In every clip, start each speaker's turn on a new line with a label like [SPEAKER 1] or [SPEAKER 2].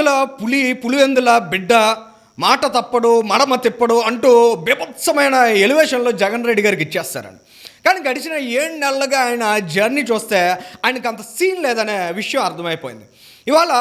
[SPEAKER 1] పులివెందుల పులి పులివెందుల బిడ్డ మాట తప్పడు మడమ తిప్పడు అంటూ బీభత్సమైన ఎలివేషన్లో జగన్ రెడ్డి గారికి ఇచ్చేస్తారండి. కానీ గడిచిన ఏడు నెలలుగా ఆయన జర్నీ చూస్తే ఆయనకు అంత సీన్ లేదనే విషయం అర్థమైపోయింది. ఇవాళ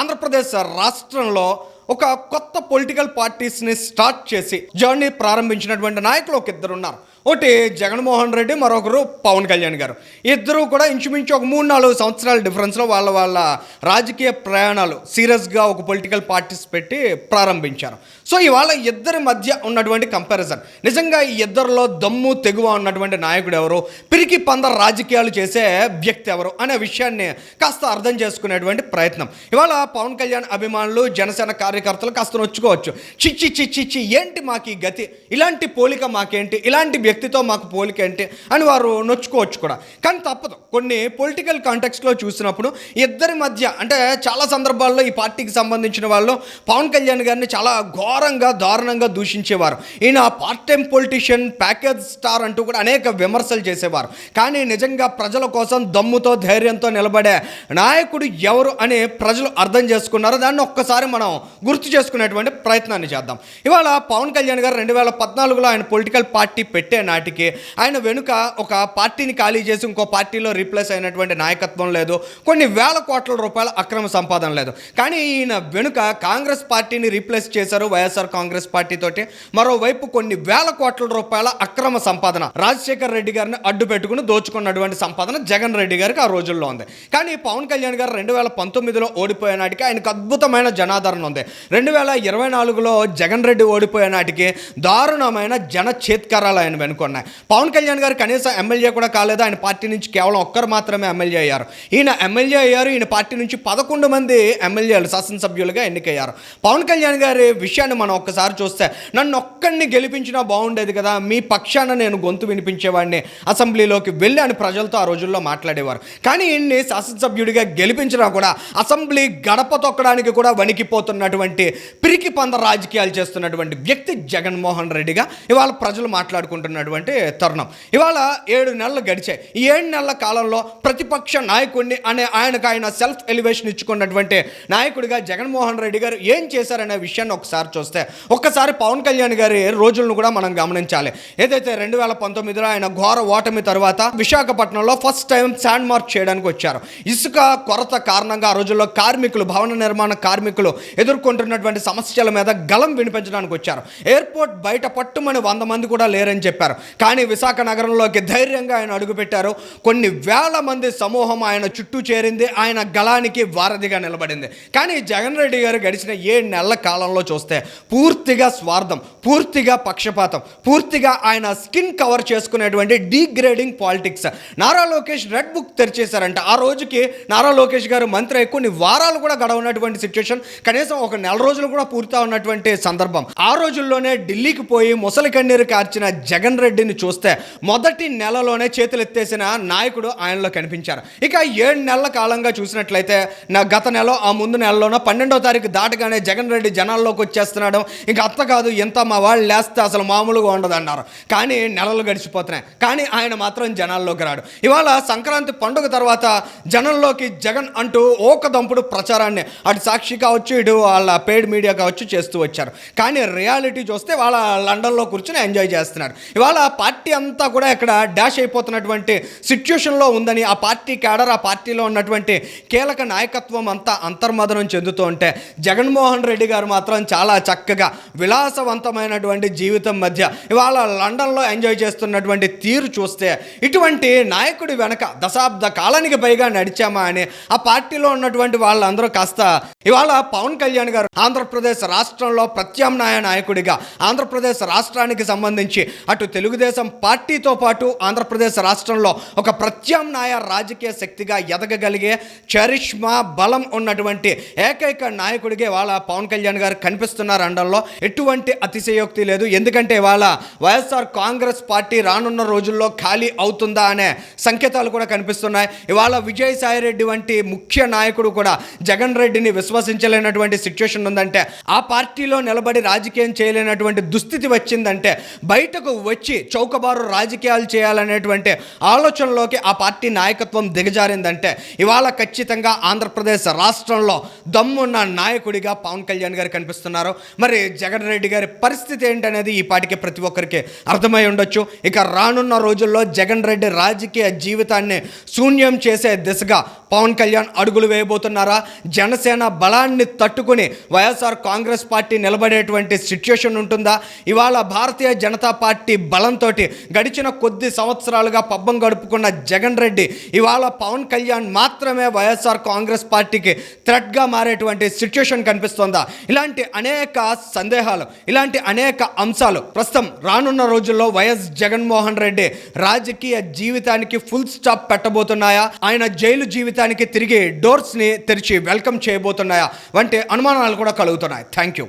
[SPEAKER 1] ఆంధ్రప్రదేశ్ రాష్ట్రంలో ఒక కొత్త పొలిటికల్ పార్టీస్ని స్టార్ట్ చేసి జర్నీ ప్రారంభించినటువంటి నాయకులు ఒక ఇద్దరు ఉన్నారు ఒకటి జగన్మోహన్ రెడ్డి మరొకరు పవన్ కళ్యాణ్ గారు. ఇద్దరు కూడా ఇంచుమించు ఒక మూడు నాలుగు సంవత్సరాల డిఫరెన్స్లో వాళ్ళ వాళ్ళ రాజకీయ ప్రయాణాలు సీరియస్గా ఒక పొలిటికల్ పార్టీస్ పెట్టి ప్రారంభించారు. సో ఇవాళ ఇద్దరి మధ్య ఉన్నటువంటి కంపారిజన్. నిజంగా ఈ ఇద్దరిలో దమ్ము తెగువ ఉన్నటువంటి నాయకుడు ఎవరు? పిరికి పంద రాజకీయాలు చేసే వ్యక్తి ఎవరు? అనే విషయాన్ని కాస్త అర్థం చేసుకునేటువంటి ప్రయత్నం. ఇవాళ పవన్ కళ్యాణ్ అభిమానులు జనసేన కార్యకర్తలు కాస్త నొచ్చుకోవచ్చు. చిచ్చి చిచ్చి చి ఏంటి మాకు ఈ గతి? ఇలాంటి పోలిక మాకేంటి? ఇలాంటి వ్యక్తితో మాకు పోలిక అంటే అని వారు నొచ్చుకోవచ్చు కూడా. కానీ తప్పదు. కొన్ని పొలిటికల్ కాంటెక్స్లో చూసినప్పుడు ఇద్దరి మధ్య అంటే చాలా సందర్భాల్లో ఈ పార్టీకి సంబంధించిన వాళ్ళు పవన్ కళ్యాణ్ గారిని చాలా ఘోరంగా దారుణంగా దూషించేవారు. ఈయన part time politician package star అంటూ కూడా అనేక విమర్శలు చేసేవారు. కానీ నిజంగా ప్రజల కోసం దమ్ముతో ధైర్యంతో నిలబడే నాయకుడు ఎవరు అని ప్రజలు అర్థం చేసుకున్నారు. దాన్ని ఒక్కసారి మనం గుర్తు చేసుకునేటువంటి ప్రయత్నాన్ని చేద్దాం. ఇవాళ పవన్ కళ్యాణ్ గారు రెండు వేల పద్నాలుగులో ఆయన పొలిటికల్ పార్టీ పెట్టే నాటికి ఆయన వెనుక ఒక పార్టీని ఖాళీ చేసి ఇంకో పార్టీలో రీప్లేస్ అయినటువంటి నాయకత్వం లేదు. కొన్ని వేల కోట్ల రూపాయల అక్రమ సంపాదన లేదు. కానీ ఈయన వెనుక కాంగ్రెస్ పార్టీని రీప్లేస్ చేశారు వైఎస్ఆర్ కాంగ్రెస్ పార్టీ తోటి. మరోవైపు కొన్ని వేల కోట్ల రూపాయల అక్రమ సంపాదన రాజశేఖర్ రెడ్డి గారిని అడ్డు పెట్టుకుని దోచుకున్నటువంటి సంపాదన జగన్ రెడ్డి గారికి ఆ రోజుల్లో ఉంది. కానీ పవన్ కళ్యాణ్ గారు రెండు వేల పంతొమ్మిదిలో ఓడిపోయే నాటికి ఆయనకు అద్భుతమైన జనాదరణ ఉంది. రెండు వేల ఇరవై నాలుగులో జగన్ రెడ్డి ఓడిపోయే నాటికి దారుణమైన జన చేత్కరాలు ఆయన అనుకున్నాయి. పవన్ కళ్యాణ్ గారు కనీసం ఎమ్మెల్యే కూడా కాలేదు. ఆయన పార్టీ నుంచి కేవలం ఒక్కరు మాత్రమే ఎమ్మెల్యే అయ్యారు. ఈయన ఎమ్మెల్యే అయ్యారు. ఈయన పార్టీ నుంచి పదకొండు మంది ఎమ్మెల్యేలు శాసనసభ్యులుగా ఎన్నికయ్యారు. పవన్ కళ్యాణ్ గారి విషయాన్ని మనం ఒక్కసారి చూస్తే నన్ను ఒక్కడిని గెలిపించినా బాగుండేది కదా మీ పక్షాన నేను గొంతు వినిపించేవాడిని అసెంబ్లీలోకి వెళ్ళి అని ప్రజలతో ఆ రోజుల్లో మాట్లాడేవారు. కానీ ఈయన్ని శాసనసభ్యుడిగా గెలిపించినా కూడా అసెంబ్లీ గడప తొక్కడానికి కూడా వణికిపోతున్నటువంటి పిరికి పంద రాజకీయాలు చేస్తున్నటువంటి వ్యక్తి జగన్మోహన్ రెడ్డిగా ఇవాళ ప్రజలు మాట్లాడుకుంటున్నారు చేసినటువంటి తరుణం. ఇవాళ ఏడు నెలలు గడిచాయి. ఈ ఏడు నెలల కాలంలో ప్రతిపక్ష నాయకుడిని అనే ఆయనకు ఆయన సెల్ఫ్ ఎలివేషన్ ఇచ్చుకున్నటువంటి నాయకుడిగా జగన్మోహన్ రెడ్డి గారు ఏం చేశారనే విషయాన్ని ఒకసారి చూస్తే ఒక్కసారి పవన్ కళ్యాణ్ గారి రోజులను కూడా మనం గమనించాలి. ఏదైతే రెండు వేల పంతొమ్మిదిలో ఆయన ఘోర ఓటమి తర్వాత విశాఖపట్నంలో ఫస్ట్ టైం శాండ్ మార్క్ చేయడానికి వచ్చారు. ఇసుక కొరత కారణంగా ఆ రోజుల్లో కార్మికులు భవన నిర్మాణ కార్మికులు ఎదుర్కొంటున్నటువంటి సమస్యల మీద గలం వినిపించడానికి వచ్చారు. ఎయిర్పోర్ట్ బయట పట్టుమని వంద మంది కూడా లేరని చెప్పారు. కానీ విశాఖ నగరంలోకి ధైర్యంగా ఆయన అడుగుపెట్టారు. కొన్ని వేల మంది సమూహం ఆయన చుట్టూ చేరింది. ఆయన గళానికి వారధిగా నిలబడింది. కానీ జగన్ రెడ్డి గారు గడిచిన ఏడు నెలల కాలంలో చూస్తే పూర్తిగా స్వార్థం పూర్తిగా పక్షపాతం పూర్తిగా ఆయన స్కిన్ కవర్ చేసుకునేటువంటి degrading politics. Nara Lokesh red book తెరిచేశారంట. ఆ రోజుకి నారా లోకేష్ గారు మంత్రి అయి కొన్ని వారాలు కూడా గడవనటువంటి సిచ్యువేషన్ కనీసం ఒక నెల రోజులు కూడా పూర్తి ఉన్నటువంటి సందర్భం. ఆ రోజుల్లోనే ఢిల్లీకి పోయి ముసలి కన్నీరు కార్చిన జగన్ రెడ్డిని చూస్తే మొదటి నెలలోనే చేతులు ఎత్తేసిన నాయకుడు ఆయనలో కనిపించారు. ఇక ఏడు నెలల కాలంగా చూసినట్లయితే నా గత నెల ఆ ముందు నెలలోనో పన్నెండో తారీఖు దాటగానే జగన్ రెడ్డి జనాల్లోకి వచ్చేస్తున్నాడు. ఇంకా అత్త కాదు ఎంత మా వాళ్ళు లేస్తే అసలు మామూలుగా ఉండదన్నారు. కానీ నెలలు గడిచిపోతున్నాయి. కానీ ఆయన మాత్రం జనాల్లోకి రాడు. ఇవాళ సంక్రాంతి పండుగ తర్వాత జనంలోకి జగన్ అంటూ ఓక దంపుడు ప్రచారాన్ని అటు సాక్షి కావచ్చు ఇటు వాళ్ళ పెయిడ్ మీడియా కావచ్చు చేస్తూ వచ్చారు. కానీ రియాలిటీ చూస్తే వాళ్ళ లండన్లో కూర్చొని ఎంజాయ్ చేస్తున్నారు. ఇవాళ పార్టీ అంతా కూడా ఇక్కడ డాష్ అయిపోతున్నటువంటి సిచ్యుయేషన్లో ఉందని ఆ పార్టీ క్యాడర్ ఆ పార్టీలో ఉన్నటువంటి కీలక నాయకత్వం అంతా అంతర్మదనం చెందుతూ ఉంటే జగన్మోహన్ రెడ్డి గారు మాత్రం చాలా చక్కగా విలాసవంతమైనటువంటి జీవితం మధ్య ఇవాళ లండన్లో ఎంజాయ్ చేస్తున్నటువంటి తీరు చూస్తే ఇటువంటి నాయకుడి వెనక దశాబ్ద కాలానికి పైగా నడిచామా అని ఆ పార్టీలో ఉన్నటువంటి వాళ్ళందరూ కాస్త ఇవాళ పవన్ కళ్యాణ్ గారు ఆంధ్రప్రదేశ్ రాష్ట్రంలో ప్రత్యామ్నాయ నాయకుడిగా ఆంధ్రప్రదేశ్ రాష్ట్రానికి సంబంధించి అటు తెలుగుదేశం పార్టీతో పాటు ఆంధ్రప్రదేశ్ రాష్ట్రంలో ఒక ప్రత్యామ్నాయ రాజకీయ శక్తిగా ఎదగగలిగే చరిష్మా బలం ఉన్నటువంటి ఏకైక నాయకుడిగా వాళ్ళ పవన్ కళ్యాణ్ గారు కనిపిస్తున్నారు అండంలో. ఎటువంటి అతిశయోక్తి లేదు. ఎందుకంటే ఇవాళ వైఎస్ఆర్ కాంగ్రెస్ పార్టీ రానున్న రోజుల్లో ఖాళీ అవుతుందా అనే సంకేతాలు కూడా కనిపిస్తున్నాయి. ఇవాళ విజయసాయి రెడ్డి వంటి ముఖ్య నాయకుడు కూడా జగన్ రెడ్డిని విశ్వసించలేనటువంటి సిచ్యువేషన్ ఉందంటే ఆ పార్టీలో నిలబడి రాజకీయం చేయలేనటువంటి దుస్థితి వచ్చిందంటే బయటకు వచ్చి వచ్చి చౌకబారు రాజకీయాలు చేయాలనేటువంటి ఆలోచనలోకి ఆ పార్టీ నాయకత్వం దిగజారిందంటే ఇవాళ ఖచ్చితంగా ఆంధ్రప్రదేశ్ రాష్ట్రంలో దమ్మున్న నాయకుడిగా పవన్ కళ్యాణ్ గారు కనిపిస్తున్నారు. మరి జగన్ రెడ్డి గారి పరిస్థితి ఏంటనేది ఈ పాటికి ప్రతి ఒక్కరికి అర్థమై ఉండొచ్చు. ఇక రానున్న రోజుల్లో జగన్ రెడ్డి రాజకీయ జీవితాన్ని శూన్యం చేసే దిశగా పవన్ కళ్యాణ్ అడుగులు వేయబోతున్నారా? జనసేన బలాన్ని తట్టుకుని వైఎస్ఆర్ కాంగ్రెస్ పార్టీ నిలబడేటువంటి సిచ్యుయేషన్ ఉంటుందా? ఇవాళ భారతీయ జనతా పార్టీ బలంతో గడిచిన కొద్ది సంవత్సరాలుగా పబ్బం గడుపుకున్న జగన్ రెడ్డి ఇవాళ పవన్ కళ్యాణ్ మాత్రమే వైఎస్ఆర్ కాంగ్రెస్ పార్టీకి థ్రెట్గా మారేటువంటి సిచ్యుయేషన్ కనిపిస్తోందా? ఇలాంటి అనేక సందేహాలు ఇలాంటి అనేక అంశాలు ప్రస్తుతం రానున్న రోజుల్లో వైఎస్ జగన్మోహన్ రెడ్డి రాజకీయ జీవితానికి ఫుల్ స్టాప్ పెట్టబోతున్నాయా? ఆయన జైలు జీవితానికి తిరిగి డోర్స్ని తెరిచి వెల్కమ్ చేయబోతున్నాయా? వంటి అనుమానాలు కూడా కలుగుతున్నాయి. Thank you